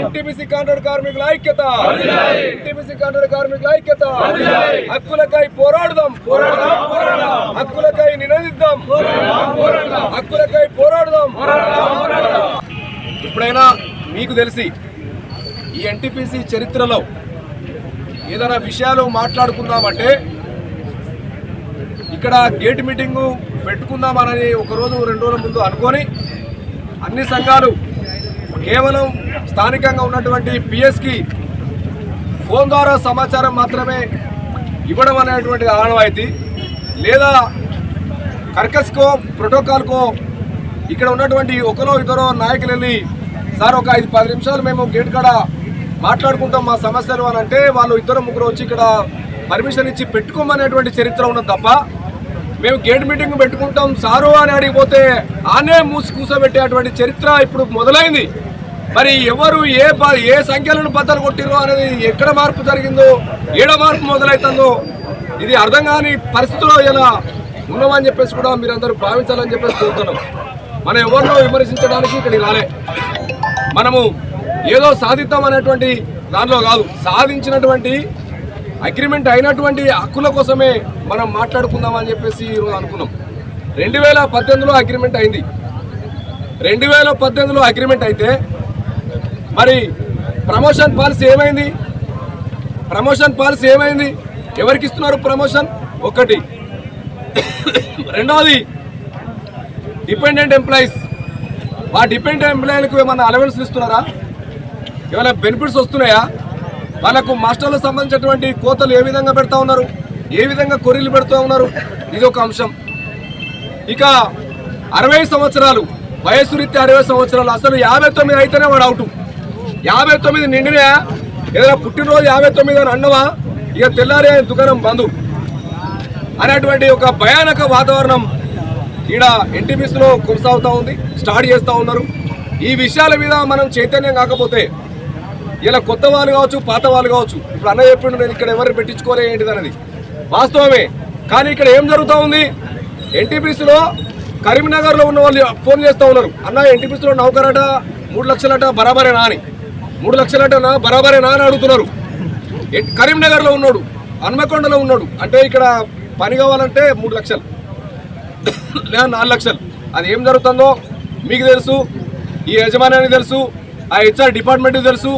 NTPC contract కార్మికుల ఐక్యత. NTPC contract కార్మికుల ఐక్యత. హక్కులకై పోరాడదాం. పోరాడదాం హక్కులకై నినదిద్దాం. హక్కులకై పోరాడదాం. ఇప్పుడైనా మీకు తెలిసి ఈ ఎన్టీపీసీ చరిత్రలో ఏదైనా విషయాలు మాట్లాడుకుందామంటే ఇక్కడ గేట్ మీటింగు పెట్టుకుందామని ఒక రోజు రెండు రోజుల ముందు అనుకొని అన్ని సంఘాలు కేవలం స్థానికంగా ఉన్నటువంటి పిఎస్కి ఫోన్ ద్వారా సమాచారం మాత్రమే ఇవ్వడం అనేటువంటి ఆనవాయితీ. లేదా కర్కస్కో ప్రోటోకాల్కో ఇక్కడ ఉన్నటువంటి ఒకరో ఇద్దరో నాయకులు వెళ్ళి సార్ ఒక ఐదు పది నిమిషాలు మేము గేట్ కాడ మాట్లాడుకుంటాం మా సమస్యలు అని అంటే వాళ్ళు ఇద్దరు ముగ్గురు వచ్చి ఇక్కడ పర్మిషన్ ఇచ్చి పెట్టుకోమనేటువంటి చరిత్ర ఉన్నది తప్ప మేము గేట్ మీటింగ్ పెట్టుకుంటాం సారు అని అడిగిపోతే ఆనే మూసి కూసోబెట్టేటువంటి చరిత్ర ఇప్పుడు మొదలైంది. మరి ఎవరు ఏ ఏ సంఖ్యలను బద్దలు కొట్టిరో అనేది ఎక్కడ మార్పు జరిగిందో ఏడ మార్పు మొదలవుతుందో ఇది అర్థం కాని పరిస్థితిలో ఇలా ఉన్నామని చెప్పేసి కూడా మీరందరూ భావించాలని చెప్పేసి కోరుతున్నాం. మనం ఎవరినో విమర్శించడానికి ఇక్కడికి రాలే. మనము ఏదో సాధిద్దాం అనేటువంటి దానిలో కాదు. సాధించినటువంటి అగ్రిమెంట్ అయినటువంటి హక్కుల కోసమే మనం మాట్లాడుకుందామని చెప్పేసి ఈరోజు అనుకున్నాం. రెండు వేల పద్దెనిమిదిలో అగ్రిమెంట్ అయింది. రెండు వేల పద్దెనిమిదిలో అగ్రిమెంట్ అయితే మరి ప్రమోషన్ పాలసీ ఏమైంది? ప్రమోషన్ పాలసీ ఏమైంది? ఎవరికి ఇస్తున్నారు ప్రమోషన్? ఒకటి. రెండవది డిపెండెంట్ ఎంప్లాయీస్ ఆ డిపెండెంట్ ఎంప్లాయీలకు ఏమన్నా అలవెన్స్ ఇస్తున్నారా? ఏమైనా బెనిఫిట్స్ వస్తున్నాయా? వాళ్ళకు మాస్టర్లకు సంబంధించినటువంటి కోతలు ఏ విధంగా పెడతా ఉన్నారు? ఏ విధంగా కొర్రీలు పెడుతూ ఉన్నారు? ఇది ఒక అంశం. ఇక అరవై సంవత్సరాలు వయసు రీత్యా అరవై సంవత్సరాలు అసలు యాభై తొమ్మిది అయితేనే వాడు అవుట్ యాభై తొమ్మిది నిండినా ఏదైనా పుట్టినరోజు యాభై తొమ్మిది అని అన్నవా? ఇక తెల్లారే దుకాణం బంధు అనేటువంటి ఒక భయానక వాతావరణం ఈడ ఎన్టీపీసీలో కొనసాగుతూ ఉంది స్టార్ట్ చేస్తూ ఉన్నారు. ఈ విషయాల మీద మనం చైతన్యం కాకపోతే ఇలా కొత్త వాళ్ళు కావచ్చు పాత వాళ్ళు కావచ్చు ఇప్పుడు అన్న చెప్పిండు నేను ఇక్కడ ఎవరు పెట్టించుకోలే ఏంటిదన్నది. వాస్తవమే. కానీ ఇక్కడ ఏం జరుగుతూ ఉంది? ఎన్టీపీసీలో కరీంనగర్లో ఉన్న వాళ్ళు ఫోన్ చేస్తూ ఉన్నారు. అన్న ఎన్టీపీసీలో నౌకరట మూడు లక్షలట బరాబరేనా అని. మూడు లక్షలట నా బరాబరేనా అని అడుగుతున్నారు. కరీంనగర్లో ఉన్నాడు హన్మకొండలో ఉన్నాడు. అంటే ఇక్కడ పని కావాలంటే మూడు లక్షలు. లేదా నాలుగు లక్షలు. అది ఏం జరుగుతుందో మీకు తెలుసు ఈ యజమానానికి తెలుసు ఆ హెచ్ఆర్ డిపార్ట్మెంట్కి తెలుసు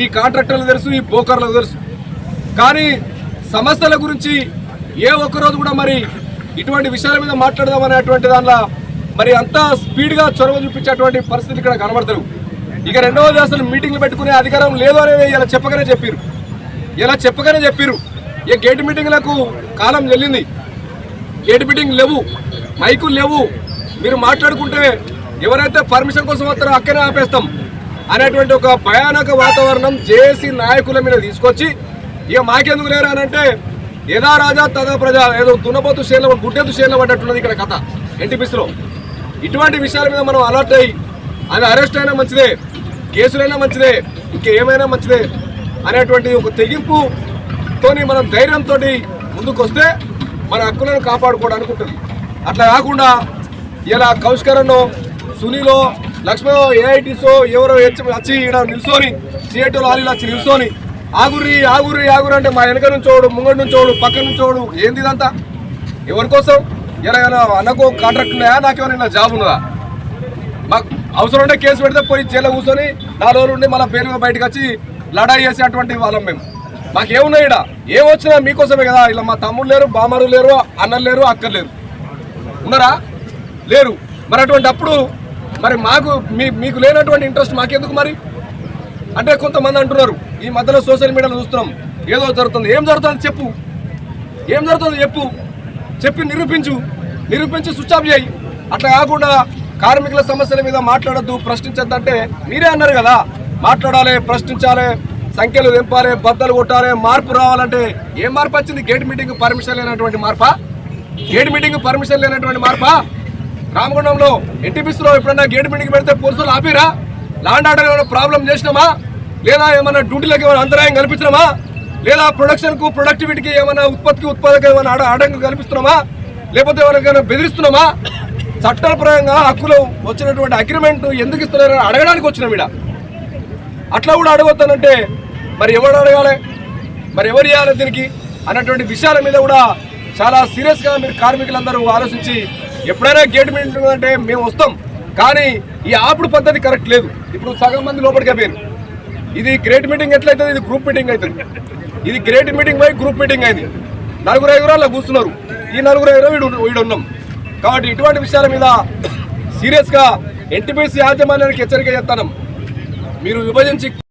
ఈ కాంట్రాక్టర్లకు తెలుసు ఈ బ్రోకర్లకు తెలుసు. కానీ సమస్యల గురించి ఏ ఒక్కరోజు కూడా మరి ఇటువంటి విషయాల మీద మాట్లాడదాం అనేటువంటి దానిలో మరి అంత స్పీడ్గా చొరవ చూపించేటువంటి పరిస్థితి ఇక్కడ కనబడతారు ఇక రెండవది అసలు మీటింగ్లు పెట్టుకునే అధికారం లేదు అనేది ఇలా చెప్పగానే చెప్పారు ఇలా చెప్పగానే చెప్పారు ఇక గేట్ మీటింగ్లకు కాలం చెల్లింది గేట్ మీటింగ్ లేవు మైకులు లేవు. మీరు మాట్లాడుకుంటే ఎవరైతే పర్మిషన్ కోసం వస్తారో అక్కడే ఆపేస్తాం అనేటువంటి ఒక భయానక వాతావరణం జేఏసీ నాయకుల మీద తీసుకొచ్చి ఇక మాకెందుకు లేరు అని అంటే యథా రాజా తదా ప్రజా ఏదో దున్నపోతు షేర్ల గుడ్డెతు షేర్ల పడ్డట్టున్నది ఇక్కడ కథ ఎన్టీపీసీలో. ఇటువంటి విషయాల మీద మనం అలర్ట్ అయ్యి అది అరెస్ట్ అయినా మంచిదే. కేసులైనా మంచిదే ఇంకేమైనా మంచిదే అనేటువంటి ఒక తెగింపు తోని మనం ధైర్యంతో ముందుకు వస్తే మన హక్కులను కాపాడుకోవడానికి ఉంటుంది. అట్లా కాకుండా ఇలా కౌష్కరన్నో సునీలో లక్ష్మణో ఏఐటీసో ఎవరో వచ్చి వచ్చి ఇక్కడ నిల్చొని సిఐటో లారీలో వచ్చి నిల్చొని ఆగురి ఆగురి ఆగురి అంటే మా వెనక నుంచోడు ముంగడి నుంచోడు పక్క చూడు ఏంది ఇదంతా? ఎవరి కోసం? ఇలా ఇలా అన్నకు కాంట్రాక్ట్ ఉన్నాయా? నాకేమైనా జాబ్ ఉన్నదా? మాకు అవసరం ఉంటే కేసు పెడితే పోయి జైల్లో కూర్చొని నాలుగు రోజులు ఉండి మళ్ళీ పేరు బయటకు వచ్చి లడాయి చేసేటువంటి వాళ్ళం మేము. మాకేమున్నాయి ఇక్కడ ఏం వచ్చినా మీకోసమే కదా. ఇలా మా తమ్ముడు లేరు బామ్మరు లేరు అన్నలు లేరు అక్కలు లేరు. ఉన్నారా? లేరు. మరి అటువంటి అప్పుడు మరి మాకు మీ మీకు లేనటువంటి ఇంట్రెస్ట్ మాకెందుకు మరి? అంటే కొంతమంది అంటున్నారు ఈ మధ్యలో సోషల్ మీడియాలో చూస్తున్నాం ఏదో జరుగుతుంది. ఏం జరుగుతుంది చెప్పు. ఏం జరుగుతుంది చెప్పు. చెప్పి నిరూపించు. నిరూపించి స్విచ్ ఆఫ్ చేయి. అట్లా కాకుండా కార్మికుల సమస్యల మీద మాట్లాడద్దు ప్రశ్నించద్దంటే మీరే అన్నారు కదా. మాట్లాడాలి ప్రశ్నించాలి సంఖ్యలు తెంపాలి బద్దలు కొట్టాలి మార్పు రావాలంటే ఏ మార్పు వచ్చింది? గేట్ మీటింగ్ పర్మిషన్ లేనటువంటి మార్పా? గేట్ మీటింగ్ పర్మిషన్ లేనటువంటి మార్పా? రామగుండంలో ఎన్టీపీసీలో ఎప్పుడన్నా గేట్ మీటింగ్ పెడితే పోలీసులు ఆపిరా? లాండ్ ఆర్డర్ ఏమైనా ప్రాబ్లం చేసినామా? లేదా ఏమైనా డ్యూటీలకు ఏమైనా అంతరాయం కల్పించినామా? లేదా ప్రొడక్షన్కు ప్రొడక్టివిటీకి ఏమైనా ఉత్పత్తికి ఉత్పాదక ఏమైనా ఆడ ఆటంకం కల్పిస్తున్నామా? లేకపోతే ఎవరికైనా బెదిరిస్తున్నామా? చట్టపరంగా హక్కులు వచ్చినటువంటి అగ్రిమెంట్ ఎందుకు ఇస్తున్నారు అడగడానికి వచ్చినాం ఈడ. అట్లా కూడా అడగొస్తానంటే మరి ఎవరు అడగాలి? మరి ఎవరు ఇవ్వాలి దీనికి? అన్నటువంటి విషయాల మీద కూడా చాలా సీరియస్గా మీరు కార్మికులందరూ ఆలోచించి ఎప్పుడైనా గేట్ మీటింగ్ అంటే మేము వస్తాం. కానీ ఈ ఆపుడు పద్ధతి కరెక్ట్ లేదు. ఇప్పుడు సగం మంది లోపలికి పోయారు ఇది గ్రేట్ మీటింగ్ ఎట్లయితుంది? ఇది గ్రూప్ మీటింగ్ అవుతుంది ఇది గ్రేట్ మీటింగ్ పోయి గ్రూప్ మీటింగ్ అయింది. నలుగురు ఐదుగురు అలా కూర్చున్నారు. ఈ నలుగురు ఐదుగురు వీడు వీడు ఉన్నాం కాబట్టి ఇటువంటి విషయాల మీద సీరియస్గా ఎన్టీపీసీ యాజమాన్యానికి హెచ్చరిక చేస్తాను. మీరు విభజించి